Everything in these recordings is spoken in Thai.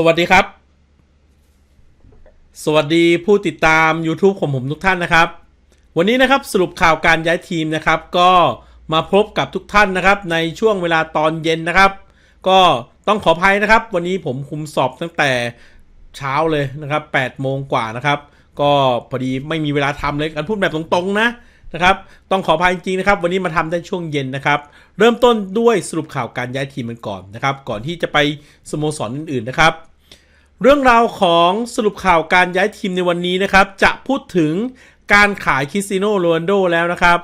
สวัสดีครับ สวัสดีผู้ติดตาม YouTube ของผมทุกท่านนะครับ วันนี้นะครับสรุปข่าวการย้ายทีมนะครับ ก็มาพบกับทุกท่านนะครับ ในช่วงเวลาตอนเย็นนะครับ ก็ต้องขออภัยนะครับ วันนี้ผมคุมสอบตั้งแต่เช้าเลยนะครับ8โมงกว่านะครับ ก็พอดีไม่มีเวลาทำเลยกันพูดแบบตรงๆนะ นะครับ ต้องขออภัยจริงๆนะครับ วันนี้มาทำได้ช่วงเย็นนะครับ เริ่มต้นด้วยสรุปข่าวการย้ายทีมกันก่อนนะครับ ก่อนที่จะไปสโมสรอื่นๆนะครับ เรื่องราวของสรุปข่าวการย้ายทีมในวันนี้นะครับ จะพูดถึงการขายคริสติโนโรนโดแล้วนะครับ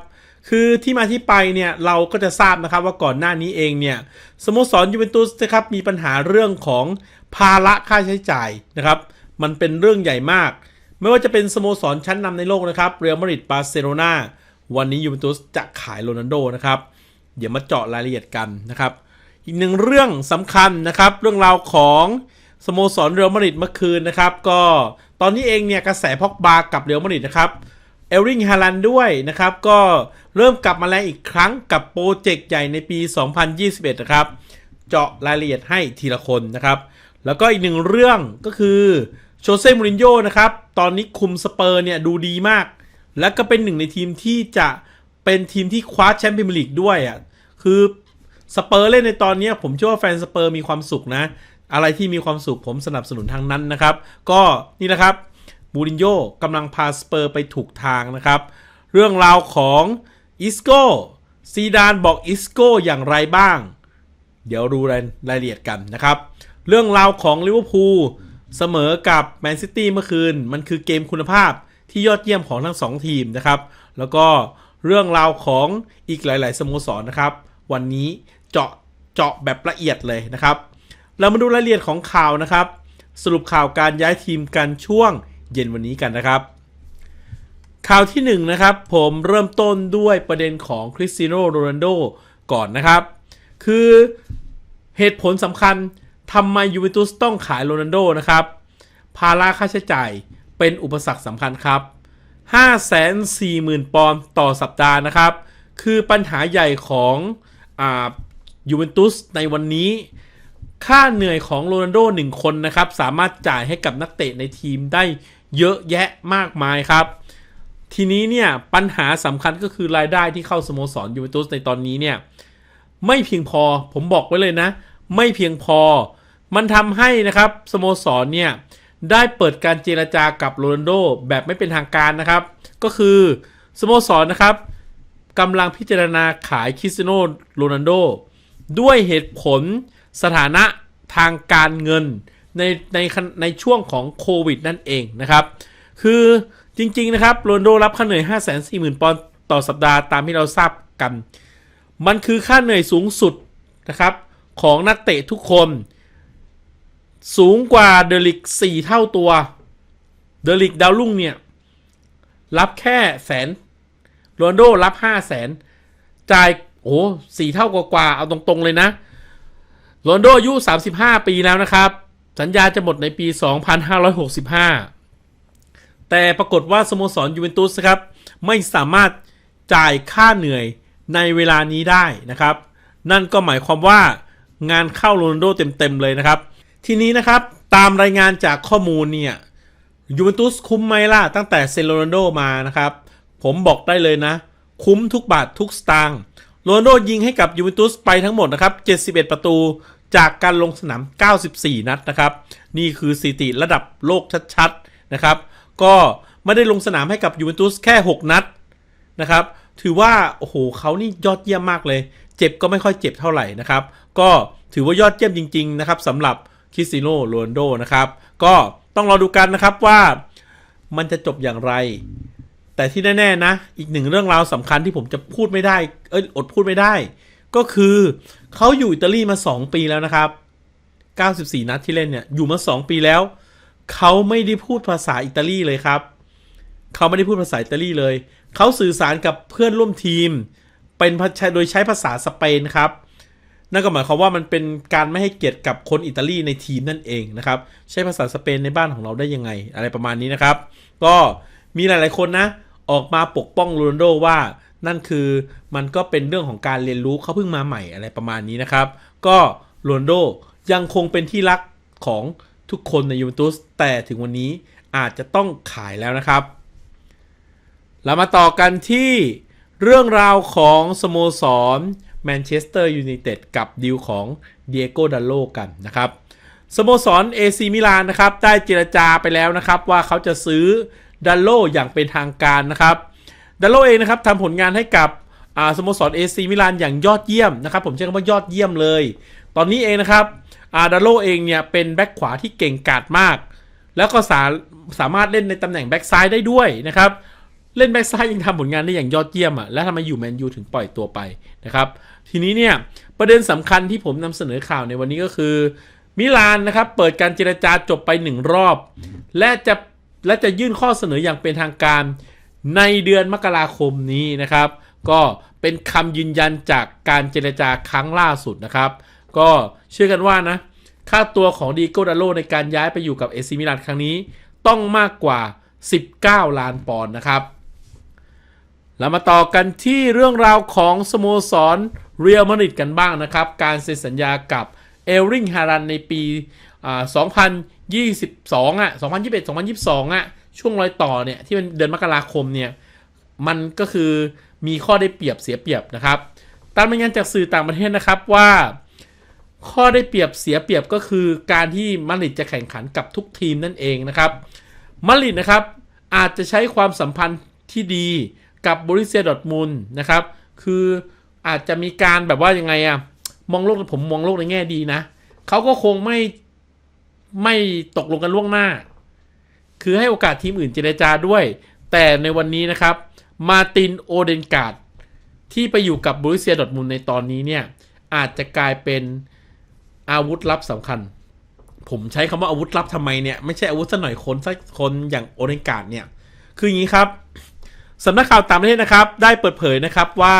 คือที่มาที่ไปเนี่ยเราก็จะทราบนะครับว่าก่อนหน้านี้เองเนี่ยสโมสรยูเวนตุสนะครับมีปัญหาเรื่องของภาระค่าใช้จ่ายนะครับ มันเป็นเรื่องใหญ่มาก ไม่ว่าจะเป็นสโมสรชั้นนำในโลกนะครับเรอัลมาดริดบาร์เซโลนาวันนี้ยูเวนตุสจะขายโรนัลโดนะครับ เดี๋ยวมาเจาะรายละเอียดกันนะครับ อีกหนึ่งเรื่องสำคัญนะครับ เรื่องราวของสโมสรเรอัลมาดริดเมื่อคืนนะครับ ก็ตอนนี้เองเนี่ยกระแสพอกบากับเรอัลมาดริดนะครับเอลริงฮาลันด้วยนะครับ ก็เริ่มกลับมาแรงอีกครั้งกับโปรเจกต์ใหญ่ในปี 2021 นะครับ เจาะรายละเอียดให้ทีละคนนะครับ แล้วก็อีกหนึ่งเรื่องก็คือ โชเซ่มูรินโญ่นะครับ ตอนนี้คุมสเปอร์เนี่ยดูดีมาก และก็เป็นหนึ่งในทีมที่จะเป็นทีมที่คว้าแชมป์พรีเมียร์ลีกด้วยอะ คือสเปอร์เล่นในตอนนี้ผมเชื่อว่าแฟนสเปอร์มีความสุขนะ อะไรที่มีความสุขผมสนับสนุนทางนั้นนะครับ ก็นี่นะครับมูรินโญ่กำลังพาสเปอร์ไปถูกทางนะครับ เรื่องราวของอิสโก้ซีดานบอกอิสโก้อย่างไรบ้าง เดี๋ยวดูรายรายละเอียดกันนะครับ เรื่องราวของลิเวอร์พูล เสมอกับแมนซิตี้เมื่อคืน มันคือเกมคุณภาพที่ยอดเยี่ยมของทั้ง 2 ทีมนะครับ แล้วก็เรื่องราวของอีกหลาย ๆ สโมสรนะครับ วันนี้เจาะเจาะแบบละเอียดเลยนะครับ เรามาดูรายละเอียดของข่าวนะครับ สรุปข่าวการย้ายทีมกันช่วงเย็นวันนี้กันนะครับ ข่าวที่1นนะครับผมเริ่มต้นด้วยประเด็นของคริสติโนโรนัลโดก่อนนะครับ คือเหตุผลสำคัญ ทำไมยูเวนตุสต้องขายโรนัลโดนะครับ ภาระค่าใช้จ่ายเป็นอุปสรรคสำคัญครับ 540,000 ปอนด์ต่อสัปดาห์นะครับ คือปัญหาใหญ่ของยูเวนตุสในวันนี้ ค่าเหนื่อยของโรนัลโดหนึ่งคนนะครับ สามารถจ่ายให้กับนักเตะในทีมได้เยอะแยะมากมายครับ ทีนี้เนี่ยปัญหาสำคัญก็คือรายได้ที่เข้าสโมสรยูเวนตุสในตอนนี้เนี่ยไม่เพียงพอผมบอกไว้เลยนะ ไม่เพียงพอ มันทำให้นะครับสโมสรเนี่ยได้เปิดการเจรจากับโรนัลโดแบบไม่เป็นทางการนะครับ ก็คือสโมสรนะครับกำลังพิจารณาขายคริสเตียโนโรนัลโดด้วยเหตุผลสถานะทางการเงินในในในช่วงของโควิดนั่นเองนะครับ คือจริง ๆ นะครับโรนัลโดรับค่าเหนื่อย 540,000 ปอนด์ต่อสัปดาห์ตามที่เราทราบกัน มันคือค่าเหนื่อยสูงสุดนะครับของนักเตะทุกคน สูงกว่าเดลิกสี่เท่าตัว เดลิกดาวรุ่งเนี่ย รับแค่แสนโรนโดรับห้าแสนจ่ายโอ้สี่เท่ากว่าเอาตรงๆเลยนะโรนโดอายุ 35 ปีแล้วนะครับ สัญญาจะหมดในปี 2565 แต่ปรากฏว่าสโมสรยูเวนตุสครับ ไม่สามารถจ่ายค่าเหนื่อยในเวลานี้ได้นะครับ นั่นก็หมายความว่างานเข้าโรนโดเต็มๆเลยนะครับ ทีนี้นะครับตามรายงานจากข้อมูลเนี่ยยูเวนตุสคุ้มไหมล่ะ ตั้งแต่เซโรนโดมานะครับ ผมบอกได้เลยนะ คุ้มทุกบาททุกสตางค์โรนโดยิงให้กับยูเวนตุสไปทั้งหมดนะครับ 71 ประตูจากการลงสนาม 94 นัดนะครับ นี่คือสถิติระดับโลกชัดๆนะครับ ก็ไม่ได้ลงสนามให้กับยูเวนตุสแค่ 6 นัดนะครับ ถือว่า โอ้โหเขานี่ยอดเยี่ยมมากเลย เจ็บก็ไม่ค่อยเจ็บเท่าไหร่นะครับ ก็ถือว่ายอดเยี่ยมจริง ๆ นะครับสำหรับ คริสติโนโรนโดนะครับ ก็ต้องรอดูกันนะครับว่ามันจะจบอย่างไร แต่ที่แน่ๆนะ อีกหนึ่งเรื่องราวสำคัญที่ผมจะพูดไม่ได้ เอยอดพูดไม่ได้ ก็คือเขาอยู่อิตาลีมา 2 ปีแล้วนะครับ 94 นัดที่เล่นเนี่ย อยู่มา 2 ปีแล้ว เขาไม่ได้พูดภาษาอิตาลีเลยครับ เขาไม่ได้พูดภาษาอิตาลีเลย เขาสื่อสารกับเพื่อนร่วมทีม เป็นโดยใช้ภาษาสเปนครับ นั่นก็หมายความว่ามันเป็นการไม่ให้เกียรติกับคนอิตาลีในทีมนั่นเองนะครับ ใช้ภาษาสเปนในบ้านของเราได้ยังไง อะไรประมาณนี้นะครับ ก็มีหลาย ๆ คนนะ ออกมาปกป้องโรนัลโดว่านั่นคือมันก็เป็นเรื่องของการเรียนรู้เขาเพิ่งมาใหม่อะไรประมาณนี้นะครับ ก็โรนัลโดยังคงเป็นที่รักของทุกคนในยูเวนตุสแต่ถึงวันนี้อาจจะต้องขายแล้วนะครับ เรามาต่อกันที่เรื่องราวของสโมสร แมนเชสเตอร์ยูไนเต็ดกับดีลของเดียโกดัลโลกันนะครับสโมสร AC มิลานนะครับได้เจรจาไปแล้วนะครับว่าเขาจะซื้อดัลโลอย่างเป็นทางการนะครับดัลโลเองนะครับทำผลงานให้กับสโมสร AC มิลานอย่างยอดเยี่ยมนะครับผมใช้คำว่ายอดเยี่ยมเลย ตอนนี้เองนะครับดัลโลเองเนี่ยเป็นแบ็คขวาที่เก่งกาจมาก แล้วก็สาสามารถเล่นในตำแหน่งแบ็คซ้ายได้ด้วยนะครับเล่นแบ็คซ้ายยังทำผลงานได้อย่างยอดเยี่ยมอะ แล้วทำไมอยู่แมนยูถึงปล่อยตัวไปนะครับ ทีนี้เนี่ยประเด็นสำคัญที่ผมนำเสนอข่าวในวันนี้ก็คือ มิลานนะครับเปิดการเจรจาจบไปหนึ่งรอบ และจะและจะยื่นข้อเสนออย่างเป็นทางการในเดือนมกราคมนี้นะครับ ก็เป็นคำยืนยันจากการเจรจาครั้งล่าสุดนะครับ ก็เชื่อกันว่านะ ค่าตัวของดีโกดาโลในการย้ายไปอยู่กับเอซิมิลานครั้งนี้ ต้องมากกว่า 19 ล้านปอนด์นะครับ เรามาต่อกันที่เรื่องราวของสโมสรเรียลมาดริดกันบ้างนะครับ การเซ็นสัญญากับเอลริงฮารันในปี2022อะ2021 2022อะช่วงรอยต่อเนี่ยที่เป็นเดือนมกราคมเนี่ยมันก็คือมีข้อได้เปรียบเสียเปรียบนะครับ ตามรายงานจากสื่อต่างประเทศนะครับว่า ข้อได้เปรียบเสียเปรียบก็คือการที่มาดริดจะแข่งขันกับทุกทีมนั่นเองนะครับมาดริดนะครับอาจจะใช้ความสัมพันธ์ที่ดี กับบริเซียดอทมุนนะครับ คืออาจจะมีการแบบว่ายังไงอะมองโลกผมมองโลกในแง่ดีนะเขาก็คงไม่ไม่ตกลงกันล่วงหน้า คือให้โอกาสทีมอื่นเจรจาด้วย แต่ในวันนี้นะครับ มาตินโอเดนการ์ดที่ไปอยู่กับบริเซียดอทมุนในตอนนี้เนี่ย อาจจะกลายเป็นอาวุธลับสำคัญ ผมใช้คำว่าอาวุธลับทำไมเนี่ย ไม่ใช่อาวุธสักหน่อยคนสักคนอย่างโอเดนการ์ดเนี่ย คืออย่างนี้ครับ สำนักข่าวต่างประเทศนะครับ ได้เปิดเผยนะครับว่า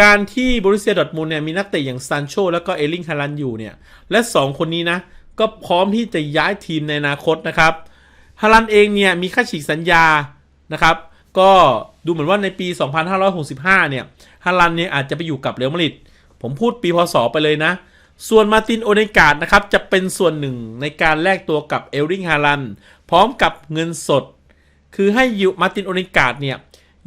การที่บริเซียดอทมูลเนี่ยมีนักเตะอย่างซันโชแล้วก็เอลิงฮารันอยู่เนี่ย และ 2 คนนี้นะ ก็พร้อมที่จะย้ายทีมในอนาคตนะครับฮารันเองเนี่ยมีค่าฉีกสัญญานะครับ ก็ดูเหมือนว่าในปี 2565 เนี่ยฮารันเนี่ยอาจจะไปอยู่กับเรอัลมาดริดผมพูดปีพศไปเลยนะ ส่วนมาตินโอเนกาดนะครับจะเป็นส่วนหนึ่งในการแลกตัวกับเอลริงฮารันพร้อมกับเงินสด คือให้ยูมาตินโอเนกาดเนี่ย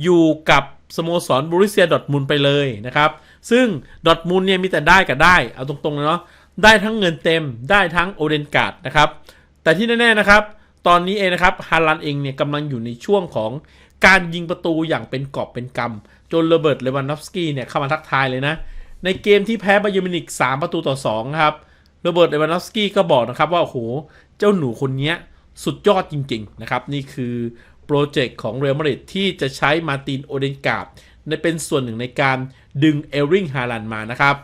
อยู่กับสโมสรบริเซียดอทมุนไปเลยนะครับ ซึ่งดอทมุนเนี่ยมีแต่ได้กับได้ เอาตรงๆเลยเนาะได้ทั้งเงินเต็มได้ทั้งโอเดนการ์ดนะครับ แต่ที่แน่ๆนะครับ ตอนนี้เองนะครับฮาลันเองเนี่ยกำลังอยู่ในช่วงของการยิงประตูอย่างเป็นกอบเป็นกำจนโรเบิร์ตเลวานอฟสกี้เนี่ยเข้ามาทักทายเลยนะ ในเกมที่แพ้บาเยอร์มินิก3ประตูต่อ2ครับโรเบิร์ตเลวานอฟสกี้ก็บอกนะครับว่าโอ้โหเจ้าหนูคนนี้สุดยอดจริง ๆ นะครับ นี่คือ โปรเจกต์ของเรอัลมาดริดที่จะใช้มาตินโอเดนการ์ดในเป็นส่วนหนึ่งในการดึงเอลริงฮาลันมานะครับ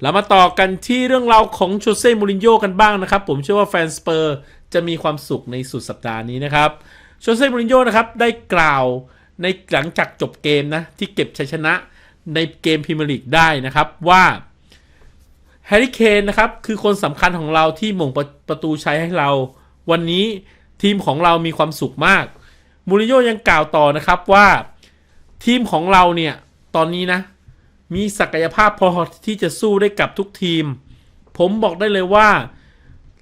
เรามาต่อกันที่เรื่องราวของโชเซ่ มูรินโญ่กันบ้างนะครับ ผมเชื่อว่าแฟนสเปอร์จะมีความสุขในสุดสัปดาห์นี้นะครับ โชเซ่ มูรินโญ่นะครับได้กล่าวในหลังจากจบเกมนะที่เก็บชัยชนะในเกมพรีเมียร์ลีกได้นะครับว่าแฮร์รี่เคนนะครับคือคนสำคัญของเราที่มงประประตูใช้ให้เรา วันนี้ ทีมของเรามีความสุขมาก มูรินโญ่ยังกล่าวต่อนะครับว่าทีมของเราเนี่ยตอนนี้นะ มีศักยภาพพอที่จะสู้ได้กับทุกทีม ผมบอกได้เลยว่า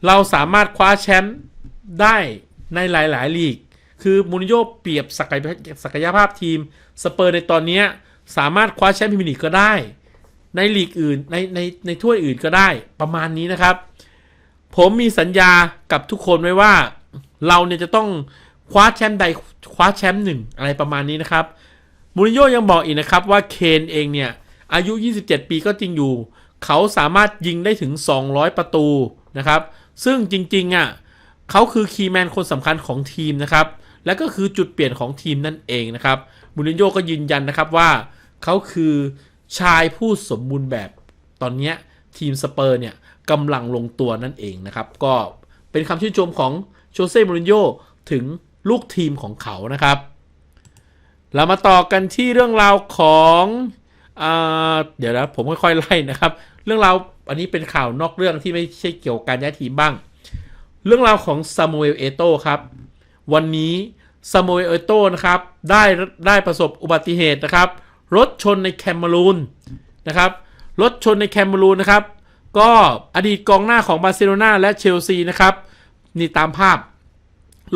เราสามารถคว้าแชมป์ได้ในหลาย ๆ ลีก คือมูรินโญ่เปรียบศักยศักยภาพทีมสเปอร์ในตอนนี้สามารถคว้าแชมป์พรีเมียร์ลีกก็ได้ ในลีกอื่นในในในถ้วยอื่นก็ได้ประมาณนี้นะครับ ผมมีสัญญากับทุกคนไว้ว่า เราเนี่ยจะต้องคว้าแชมป์ใดคว้าแชมป์หนึ่งอะไรประมาณนี้นะครับมูรินโญ่ยังบอกอีกนะครับว่าเคนเองเนี่ยอายุ 27 ปีก็จริงอยู่ เขาสามารถยิงได้ถึง 200 ประตูนะครับ ซึ่งจริงๆอะเขาคือคีย์แมนคนสำคัญของทีมนะครับ และก็คือจุดเปลี่ยนของทีมนั่นเองนะครับมูรินโญ่ก็ยืนยันนะครับว่าเขาคือชายผู้สมบูรณ์แบบตอนนี้ทีมสเปอร์เนี่ยกำลังลงตัวนั่นเองนะครับ ก็เป็นคำชื่นชมของ โชเซ่มูรินโญ่ถึงลูกทีมของเขานะครับ เรามาต่อกันที่เรื่องราวของอเดี๋ยวนะผมค่อยๆไล่นะครับ เรื่องราวอันนี้เป็นข่าวนอกเรื่องที่ไม่ใช่เกี่ยวกับการย้ายทีมบ้าง เรื่องราวของซามูเอลเอโต้ครับ วันนี้ซามูเอลเอโต้นะครับได้ได้ประสบอุบัติเหตุนะครับ รถชนในแคมเมรูนนะครับรถชนในแคมเมรูนนะครับ ก็อดีตกองหน้าของบาร์เซโลนาและเชลซีนะครับ นี่ตามภาพ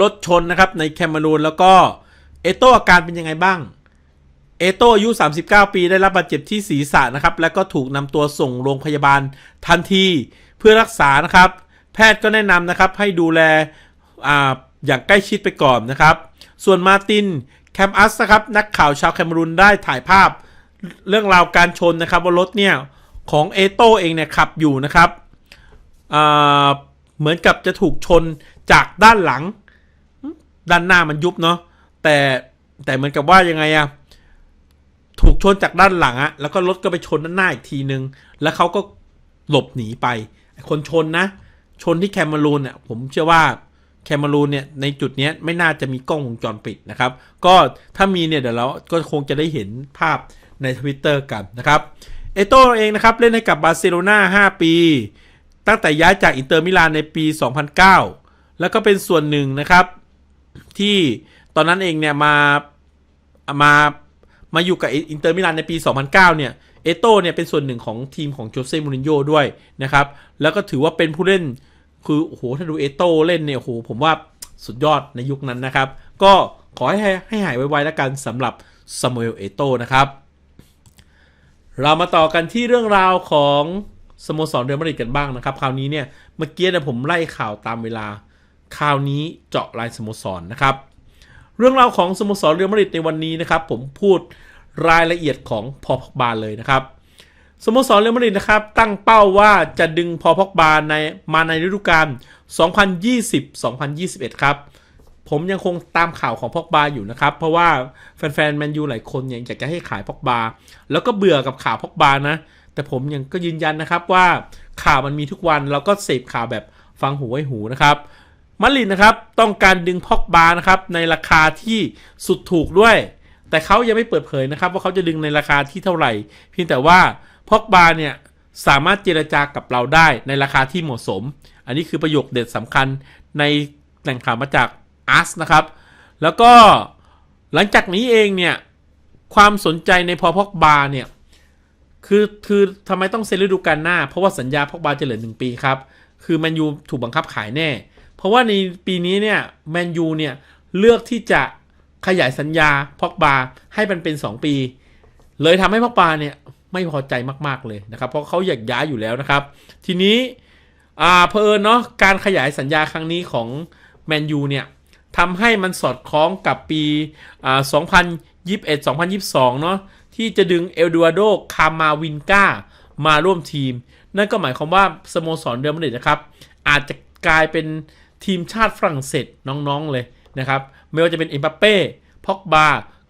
รถชนนะครับในแคมารูนแล้วก็เอโตอาการเป็นยังไงบ้าง เอโตอายุ 39 ปีได้รับบาดเจ็บที่ศีรษะนะครับ แล้วก็ถูกนำตัวส่งโรงพยาบาลทันทีเพื่อรักษานะครับ แพทย์ก็แนะนำนะครับให้ดูแลออย่างใกล้ชิดไปก่อนนะครับ ส่วนมาตินแคมอัสนะครับนักข่าวชาวแคมรูนได้ถ่ายภาพเรื่องราวการชนนะครับว่ารถเนี่ยของเอโตเองเนี่ยขับอยู่นะครับอ่า เหมือนกับจะถูกชนจากด้านหลัง ด้านหน้ามันยุบเนาะแต่แต่เหมือนกับว่ายังไงอะถูกชนจากด้านหลังอะแล้วก็รถก็ไปชนด้านหน้าอีกทีนึง แล้วเขาก็หลบหนีไป คนชนนะ ชนที่แคมารูนเนี่ยผมเชื่อว่าแคมารูนเนี่ยในจุดนี้ไม่น่าจะมีกล้องวงจรปิดนะครับ ก็ถ้ามีเนี่ยเดี๋ยวเราก็คงจะได้เห็นภาพในทวิตเตอร์กันนะครับ เอโตเองนะครับ เล่นให้กับบาร์เซโลนา5ปี ตั้งแต่ย้ายจากอินเตอร์มิลานในปี 2009 แล้วก็เป็นส่วนหนึ่งนะครับ ที่ตอนนั้นเองเนี่ยมามามาอยู่กับอินเตอร์มิลานในปี 2009 เนี่ยเอโต้เนี่ยเป็นส่วนหนึ่งของทีมของโจเซ่มูรินโญ่ด้วยนะครับ แล้วก็ถือว่าเป็นผู้เล่นคือโอ้โหถ้าดูเอโต้เล่นเนี่ยโอ้โหผมว่าสุดยอดในยุคนั้นนะครับ ก็ขอให้ให้ใหายไวๆแล้วกันสำหรับซามูเอลเอโต้นะครับ เรามาต่อกันที่เรื่องราวของ สโมสรเรอัลมาดริดกันบ้างนะครับคราวนี้เนี่ยเมื่อกี้เนี่ยผมไล่ข่าวตามเวลาคราวนี้เจาะรายสโมสรนะครับ เรื่องราวของสโมสรเรอัลมาดริดในวันนี้นะครับ ผมพูดรายละเอียดของพอพอกบาเลยนะครับสโมสรเรอัลมาดริดนะครับ ตั้งเป้าว่าจะดึงพอพอกบาในมาในฤดูกาล 2020-2021 ครับ ผมยังคงตามข่าวของพอกบาอยู่นะครับ เพราะว่าแฟนๆแมนยูหลายคนเนี่ยอยากจะให้ขายพอกบาแล้วก็เบื่อกับข่าวพอกบานะ แต่ผมยังก็ยืนยันนะครับว่าข่าวมันมีทุกวันเราก็เสพข่าวแบบฟังหูไว้หูนะครับมาริดนะครับต้องการดึงพอกบานะครับในราคาที่สุดถูกด้วย แต่เขายังไม่เปิดเผยนะครับ ว่าเขาจะดึงในราคาที่เท่าไหร่ เพียงแต่ว่าพอกบาเนี่ยสามารถเจรจากับเราได้ในราคาที่เหมาะสม อันนี้คือประโยคเด็ดสำคัญในแหล่งข่าวมาจากอาร์สนะครับ แล้วก็หลังจากนี้เองเนี่ยความสนใจในพอพอกบาเนี่ย คือคือทำไมต้องเซ็นฤดูกาลหน้า เพราะว่าสัญญาพอกบาจะเหลือหนึ่งปีครับ คือแมนยูถูกบังคับขายแน่ เพราะว่าในปีนี้เนี่ยแมนยูเนี่ยเลือกที่จะขยายสัญญาพอกบาให้มันเป็น 2 ปี เลยทำให้พอกบาเนี่ยไม่พอใจมาก ๆเลยนะครับ เพราะเขาอยากย้ายอยู่แล้วนะครับ ทีนี้อ่าเพอเอิญเนาะการขยายสัญญาครั้งนี้ของแมนยูเนี่ยทำให้มันสอดคล้องกับปีอ่า2021-2022 เนาะ ที่จะดึงเอลดูอาโดคามาวินกามาร่วมทีม นั่นก็หมายความว่าสโมสรเรอัลมาดริดนะครับ อาจจะกลายเป็นทีมชาติฝรั่งเศสน้องๆเลยนะครับ ไม่ว่าจะเป็นเอ็มบัปเป้พ็อกบา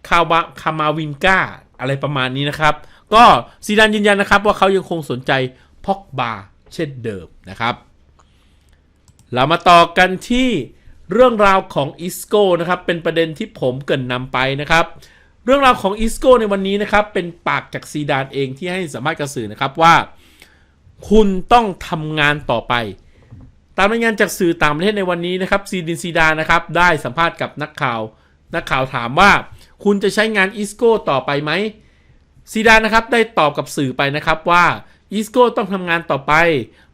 คาวาคามาวินกาอะไรประมาณนี้นะครับ ก็ซีดานยืนยันนะครับ ว่าเขายังคงสนใจพ็อกบาเช่นเดิมนะครับ เรามาต่อกันที่เรื่องราวของอิสโก้นะครับ เป็นประเด็นที่ผมเกินนำไปนะครับ เรื่องราวของอิสโก้ในวันนี้นะครับ เป็นปากจากซีดานเองที่ให้สัมาษณ์กับสื่อนะครับว่า คุณต้องทำงานต่อไป ตามรายงานจากสื่อต่างประเทศในวันนี้นะครับซีดินซีดานนะครับได้สัมภาษณ์กับนักข่าว นักข่าวถามว่า คุณจะใช้งานอิสโก้ต่อไปไหมซีดานนะครับได้ตอบกับสื่อไปนะครับว่าอิสโก้ต้องทำงานต่อไป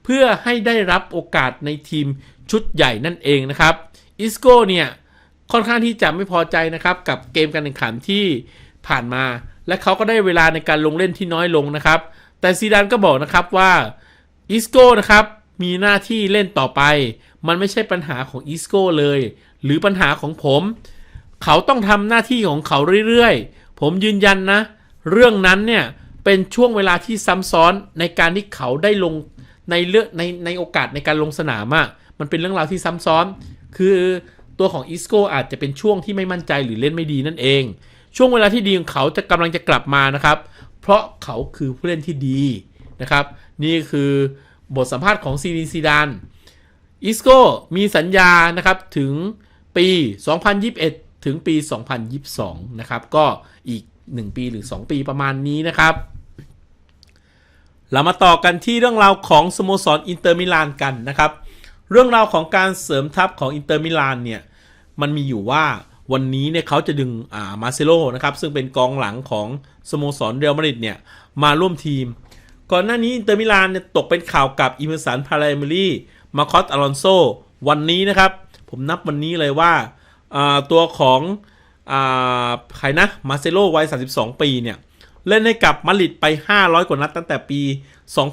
เพื่อให้ได้รับโอกาสในทีมชุดใหญ่นั่นเองนะครับอิสโก้เนี่ย ค่อนข้างที่จะไม่พอใจนะครับกับเกมการแข่งขันที่ผ่านมา และเขาก็ได้เวลาในการลงเล่นที่น้อยลงนะครับ แต่ซีดานก็บอกนะครับว่าอิสโก้นะครับมีหน้าที่เล่นต่อไป มันไม่ใช่ปัญหาของอิสโก้เลย หรือปัญหาของผม เขาต้องทำหน้าที่ของเขาเรื่อยๆ ผมยืนยันนะ เรื่องนั้นเนี่ยเป็นช่วงเวลาที่ซ้ำซ้อนในการที่เขาได้ลงในเลือกในในโอกาสในการลงสนามอะ่ะมันเป็นเรื่องราวที่ซ้ำซ้อน คือ ตัวของอิสโก้อาจจะเป็นช่วงที่ไม่มั่นใจหรือเล่นไม่ดีนั่นเอง ช่วงเวลาที่ดีของเขาจะกำลังจะกลับมานะครับ เพราะเขาคือผู้เล่นที่ดีนะครับ นี่คือบทสัมภาษณ์ของซีดีซีดานอิสโก้มีสัญญานะครับถึงปี 2021 ถึงปี 2022 นะครับ ก็อีก 1 ปีหรือ 2 ปีประมาณนี้นะครับ เรามาต่อกันที่เรื่องราวของสโมสรอินเตอร์มิลานกันนะครับ เรื่องราวของการเสริมทัพของอินเตอร์มิลานเนี่ย มันมีอยู่ว่าวันนี้เนี่ยเขาจะดึงอ่ามาเซโลนะครับ ซึ่งเป็นกองหลังของสโมสรเรอัลมาดริดเนี่ย มาร่วมทีม ก่อนหน้านี้อินเตอร์มิลานเนี่ยตกเป็นข่าวกับอิมเมอร์สันพาราเมลีมาคอสอลอนโซวันนี้นะครับ ผมนับวันนี้เลยว่าอ่าตัวของอ่าใครนะมาเซโลวัย 32 ปีเนี่ย เล่นให้กับมาริดไป 500 กว่านัดตั้งแต่ปี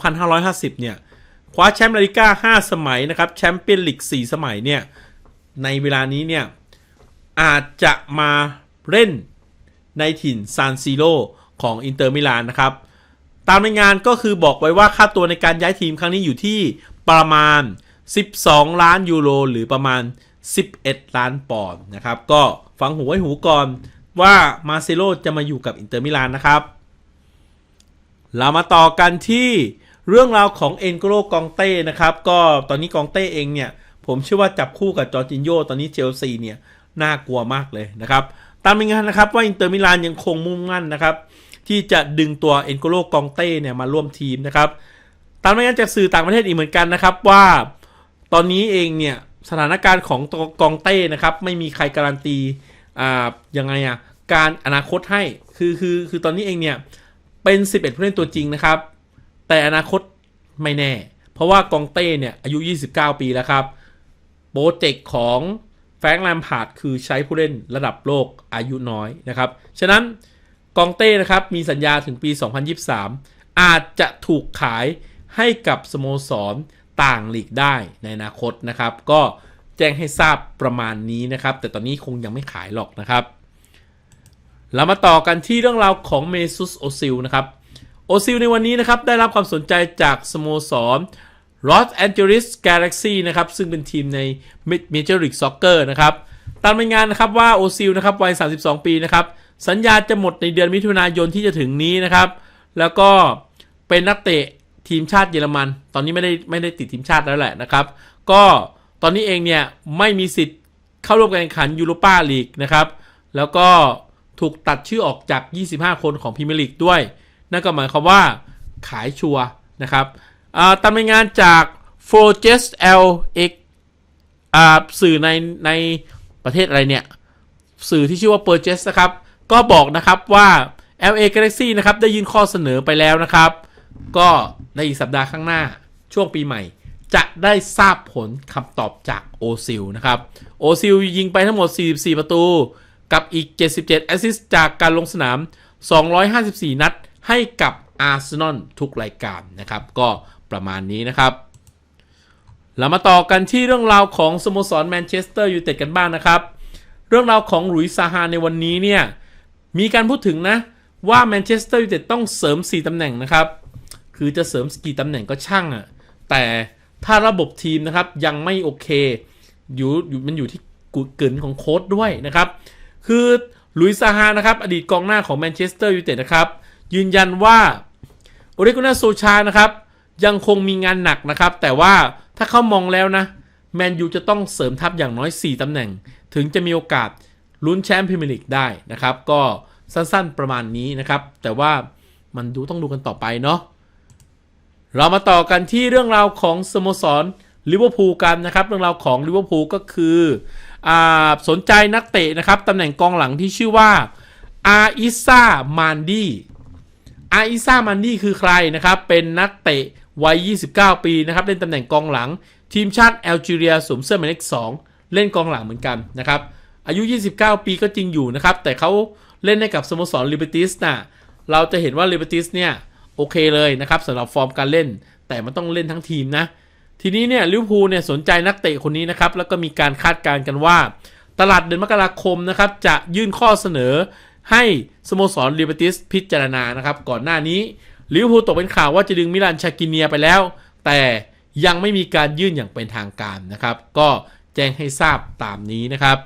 2550 เนี่ย คว้าแชมป์ลาลิก้า 5 สมัยนะครับแชมเปี้ยนลีก 4 สมัยเนี่ย ในเวลานี้เนี่ย อาจจะมาเล่นในถิ่นซานซิโ o ของอินเตอร์มิลานนะครับ ตามรายงานก็คือบอกไว้ว่าค่าตัวในการย้ายทีมครั้งนี้อยู่ที่ประมาณ 12 ล้านยูโรหรือประมาณ 11 ล้านปอนด์นะครับ ก็ฟังหูไว้หูก่อนว่ามาเซโลจะมาอยู่กับอินเตอร์มิลานนะครับ เรามาต่อกันที่เรื่องราวของเอ็นโกโลกองเต้นะครับ ก็ตอนนี้กองเต้เองเนี่ย ผมเชื่อว่าจับคู่กับจอร์จินโยตอนนี้เชลซีเนี่ยน่ากลัวมากเลยนะครับ ตามรายงานนะครับว่าอินเตอร์มิลานยังคงมุ่งมั่นนะครับ ที่จะดึงตัวเอ็นโกโลกองเต้เนี่ยมาร่วมทีมนะครับ ตามรายงานจากสื่อต่างประเทศอีกเหมือนกันนะครับว่า ตอนนี้เองเนี่ยสถานการณ์ของตัวกองเต้นะครับไม่มีใครการันตีอ่ายังไงอะการอนาคตให้คือคือคือตอนนี้เองเนี่ยเป็น 11ผู้เล่นตัวจริงนะครับ แต่อนาคตไม่แน่ เพราะว่ากองเต้เนี่ยอายุ 29 ปีแล้วครับ โปรเจกต์ของแฟรงค์แลมพาร์ดคือใช้ผู้เล่นระดับโลกอายุน้อยนะครับ ฉะนั้นกองเต้นะครับมีสัญญาถึงปี 2023 อาจจะถูกขายให้กับสโมสรต่างหลีกได้ในอนาคตนะครับ ก็แจ้งให้ทราบประมาณนี้นะครับ แต่ตอนนี้คงยังไม่ขายหรอกนะครับ เรามาต่อกันที่เรื่องราวของเมซุสโอซิลนะครับโอซิลในวันนี้นะครับได้รับความสนใจจากสโมสร Los Angeles Galaxy นะครับ ซึ่งเป็นทีมใน Major League Soccer นะครับตามรายงานนะครับว่าโอซิลนะครับวัย 32 ปีนะครับ สัญญาจะหมดในเดือนมิถุนายนที่จะถึงนี้นะครับ แล้วก็เป็นนักเตะทีมชาติเยอรมัน ตอนนี้ไม่ได้ไม่ได้ติดทีมชาติแล้วแหละนะครับ ก็ตอนนี้เองเนี่ยไม่มีสิทธิ์เข้าร่วมการแข่งขันยูโรปาลีกนะครับ แล้วก็ถูกตัดชื่อออกจาก 25 คนของพรีเมียร์ลีกด้วย นั่นก็หมายความว่าขายชัวนะครับ ตามรายงานจาก f o r g e s LX อ่าสื่อในในประเทศอะไรเนี่ย สื่อที่ชื่อว่า p u r g e s นะครับ ก็บอกนะครับว่า LA Galaxy นะครับ ได้ยื่นข้อเสนอไปแล้วนะครับ ก็ในอีกสัปดาห์ข้างหน้าช่วงปีใหม่ จะได้ทราบผลคำตอบจากโอซิลนะครับโอซิลยิงไปทั้งหมด 44 ประตู กับอีก 77 แอสซิสต์จากการลงสนาม 254 นัดให้กับอาร์เซนอลทุกรายการนะครับ ก็ ประมาณนี้นะครับ เรามาต่อกันที่เรื่องราวของสโมสรแมนเชสเตอร์ยูไนเต็ดกันบ้างนะครับ เรื่องราวของหลุยส์ซาฮาในวันนี้เนี่ยมีการพูดถึงนะว่าแมนเชสเตอร์ยูไนเต็ดต้องเสริม 4ตำแหน่งนะครับ คือจะเสริมกี่ตำแหน่งก็ช่างอะ่ะ แต่ถ้าระบบทีมนะครับยังไม่โอเค อยู่อยู่มันอยู่ที่กุเกินของโค้ดด้วยนะครับ คือหลุยส์ซาฮานะครับ อดีตกองหน้าของแมนเชสเตอร์ยูไนเต็ดนะครับ ยืนยันว่าโอเลกุนาโซชานะครับ ยังคงมีงานหนักนะครับ แต่ว่าถ้าเขามองแล้วนะแมนยูจะต้องเสริมทัพอย่างน้อย 4 ตำแหน่ง ถึงจะมีโอกาสลุ้นแชมป์พรีเมียร์ลีกได้นะครับ ก็สั้นๆประมาณนี้นะครับ แต่ว่ามันดูต้องดูกันต่อไปเนาะเรามาต่อกันที่เรื่องราวของสโมสรลิเวอร์พูลกันนะครับ เรื่องราวของลิเวอร์พูลก็คืออสนใจนักเตะนะครับตำแหน่งกองหลังที่ชื่อว่าอาอิซามานดี้อาอิซามานดี้คือใครนะครับ เป็นนักเตะ วัย 29 ปีนะครับเล่นตำแหน่งกองหลัง ทีมชาติแอลจีเรียสวมเสื้อหมายเลข2เล่นกองหลังเหมือนกันนะครับอายุ 29 ปีก็จริงอยู่นะครับ แต่เขาเล่นให้กับสโมสรลิเบติสนะเราจะเห็นว่าลิเบติสเนี่ยโอเคเลยนะครับสำหรับฟอร์มการเล่น แต่มันต้องเล่นทั้งทีมนะ ทีนี้เนี่ยลิเวอร์พูลเนี่ยสนใจนักเตะคนนี้นะครับ แล้วก็มีการคาดการณ์กันว่า ตลาดเดือนมกราคมนะครับจะยื่นข้อเสนอให้สโมสรลิเบติสพิจารณานะครับ ก่อนหน้านี้ ลิเวอร์พูลตกเป็นข่าวว่าจะดึงมิลานชากิเนียไปแล้ว แต่ยังไม่มีการยื่นอย่างเป็นทางการนะครับ ก็แจ้งให้ทราบตามนี้นะครับ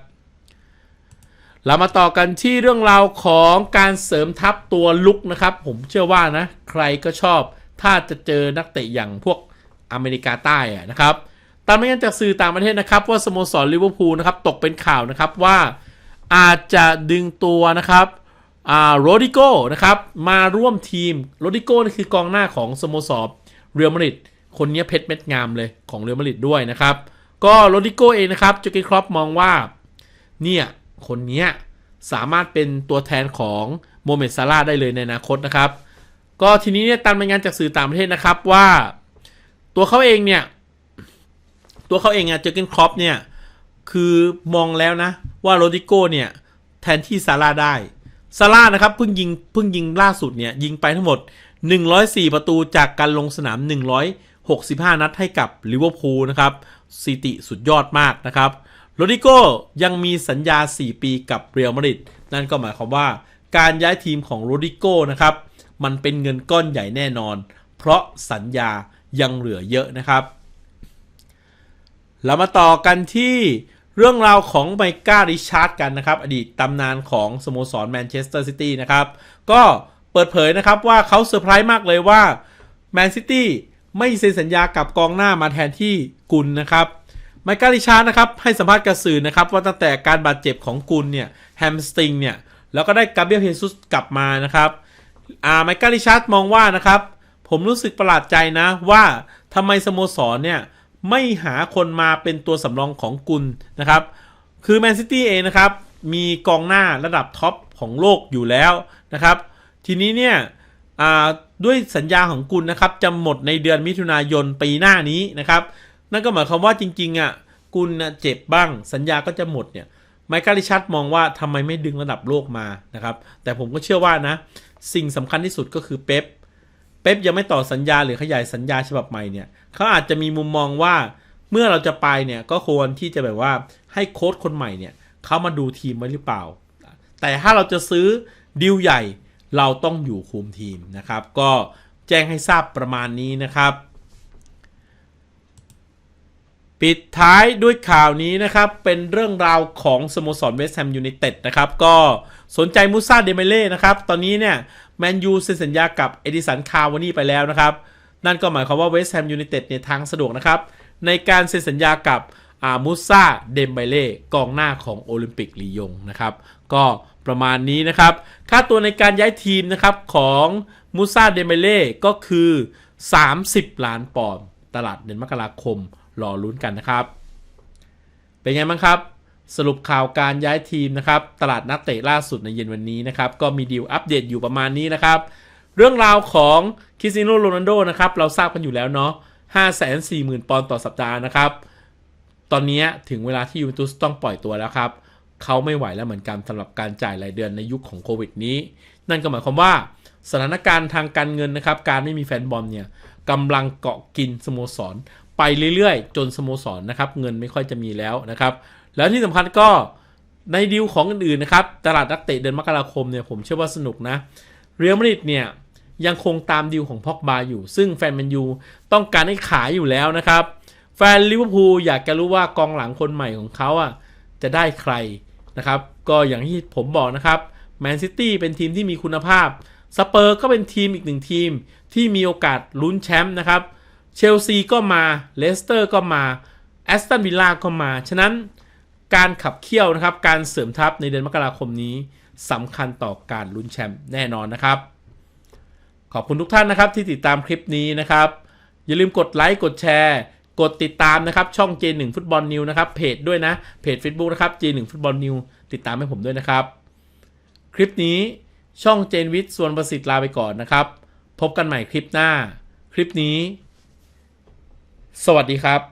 เรามาต่อกันที่เรื่องราวของการเสริมทัพตัวลุกนะครับ ผมเชื่อว่านะ ใครก็ชอบ ถ้าจะเจอนักเตะอย่างพวกอเมริกาใต้นะครับตามรายงานจากสื่อต่างประเทศนะครับ ว่าสโมสรลิเวอร์พูลนะครับตกเป็นข่าวนะครับว่าอาจจะดึงตัวนะครับ อ่าโรดิโก้นะครับมาร่วมทีมโรดิโก้นี่คือกองหน้าของสโมสรเรอัลมาดริดคนนี้เพชรเม็ดงามเลยของเรอัลมาดริดด้วยนะครับ ก็โรดิโก้เองนะครับจูเกนครอปมองว่าเนี่ยคนนี้สามารถเป็นตัวแทนของโมเมดซาร่าได้เลยในอนาคตนะครับ ก็ทีนี้เนี่ยตามรายงานจากสื่อต่างประเทศนะครับว่า ตัวเขาเองเนี่ย ตัวเขาเองอะเจอเกนครอปเนี่ย คือมองแล้วนะ ว่าโรดิโก้เนี่ย แทนที่ซาร่าได้ ซาร่านะครับเพิ่งยิงเพิ่งยิงล่าสุดเนี่ยยิงไปทั้งหมด 104 ประตูจากการลงสนาม 165 นัดให้กับลิเวอร์พูลนะครับสิติสุดยอดมากนะครับโรดิโก้ยังมีสัญญา 4 ปีกับเรอัลมาดริดนั่นก็หมายความว่าการย้ายทีมของโรดิโก้นะครับมันเป็นเงินก้อนใหญ่แน่นอน เพราะสัญญายังเหลือเยอะนะครับ เรามาต่อกันที่ เรื่องราวของไมก้าริชาร์ดกันนะครับ อดีตตำนานของสโมสรแมนเชสเตอร์ซิตี้นะครับ ก็เปิดเผยนะครับว่าเขาเซอร์ไพรส์มากเลยว่าแมนซิตี้ไม่เซ็นสัญญากับกองหน้ามาแทนที่กุลนะครับไมก้าริชาร์ดนะครับให้สัมภาษณ์กับสื่อนะครับว่าตั้งแต่การบาดเจ็บของกุลเนี่ยแฮมสตริงเนี่ยแล้วก็ได้กาเบรียลเฮซุสกลับมานะครับอ่าไมก้าริชาร์ดมองว่านะครับผมรู้สึกประหลาดใจนะว่าทำไมสโมสรเนี่ย ไม่หาคนมาเป็นตัวสำรองของกุลนะครับ คือแมนซิตี้เองนะครับ มีกองหน้าระดับท็อปของโลกอยู่แล้วนะครับ ทีนี้เนี่ยด้วยสัญญาของกุลนะครับจะหมดในเดือนมิถุนายนปีหน้านี้นะครับ นั่นก็หมายความว่าจริงๆอะกุลเจ็บบ้าง สัญญาก็จะหมดเนี่ยไมค์การิชัดมองว่าทำไมไม่ดึงระดับโลกมานะครับ แต่ผมก็เชื่อว่านะ สิ่งสำคัญที่สุดก็คือเป๊ป เป๊ปยังไม่ต่อสัญญาหรือขยายสัญญาฉบับใหม่เนี่ยเขาอาจจะมีมุมมองว่าเมื่อเราจะไปเนี่ยก็ควรที่จะแบบว่าให้โค้ชคนใหม่เนี่ยเขามาดูทีมไว้หรือเปล่า แต่ถ้าเราจะซื้อดิวใหญ่เราต้องอยู่คุมทีมนะครับ ก็แจ้งให้ทราบประมาณนี้นะครับ ปิดท้ายด้วยข่าวนี้นะครับ เป็นเรื่องราวของสโมสรเวสต์แฮมยูไนเต็ดนะครับ ก็สนใจมูซาเดเมเล่นะครับ ตอนนี้เนี่ยแมนยูเซ็นสัญญากับเอดิสันคาวานี่ไปแล้วนะครับ นั่นก็หมายความว่าเวสต์แฮมยูไนเต็ดเนี่ยทางสะดวกนะครับ ในการเซ็นสัญญากับอามูซาเดมเบเล่กองหน้าของโอลิมปิกลียงนะครับ ก็ประมาณนี้นะครับ ค่าตัวในการย้ายทีมนะครับของมูซาเดมเบเล่ก็คือ 30 ล้านปอนด์ตลาดเดือนมกราคม รอลุ้นกันนะครับ เป็นไงบ้างครับ สรุปข่าวการย้ายทีมนะครับ ตลาดนักเตะล่าสุดในเย็นวันนี้นะครับ ก็มีดีลอัปเดตอยู่ประมาณนี้นะครับ เรื่องราวของคริสติโนโรนัลโดนะครับ เราทราบกันอยู่แล้วเนาะ540,000 ปอนด์ต่อสัปดาห์นะครับ ตอนนี้ถึงเวลาที่ยูเวนตุสต้องปล่อยตัวแล้วครับ เขาไม่ไหวแล้วเหมือนกันสำหรับการจ่ายรายเดือนในยุคของโควิดนี้ นั่นก็หมายความว่าสถานการณ์ทางการเงินนะครับ การไม่มีแฟนบอลเนี่ยกำลังเกาะกินสโมสร ไปเรื่อยๆ จนสโมสรนะครับ เงินไม่ค่อยจะมีแล้วนะครับ แล้วที่สำคัญก็ในดีลของอื่นๆนะครับ ตลาดนักเตะเดือนมกราคมเนี่ยผมเชื่อว่าสนุกนะ เรียลมาดริดเนี่ยยังคงตามดีลของพ็อกบาอยู่ ซึ่งแฟนแมนยูต้องการให้ขายอยู่แล้วนะครับ แฟนลิเวอร์พูลอยากจะรู้ว่ากองหลังคนใหม่ของเขาอะจะได้ใครนะครับ ก็อย่างที่ผมบอกนะครับแมนซิตี้เป็นทีมที่มีคุณภาพ สเปอร์ก็เป็นทีมอีกหนึ่งทีมที่มีโอกาสลุ้นแชมป์นะครับ เชลซีก็มาเลสเตอร์ก็มาแอสตันวิลล่าก็มา ฉะนั้นการขับเคี่ยวนะครับ การเสริมทัพในเดือนมกราคมนี้สำคัญต่อการลุ้นแชมป์แน่นอนนะครับ ขอบคุณทุกท่านนะครับที่ติดตามคลิปนี้นะครับ อย่าลืมกดไลค์กดแชร์ กดติดตามนะครับ ช่อง J1 ฟุตบอลนิวนะครับเพจด้วยนะเพจ Facebook นะครับ J1 ฟุตบอลนิวติดตามให้ผมด้วยนะครับ คลิปนี้ช่องเจนวิทย์ส่วนประสิทธิ์ลาไปก่อนนะครับ พบกันใหม่คลิปหน้า คลิปนี้ สวัสดีครับ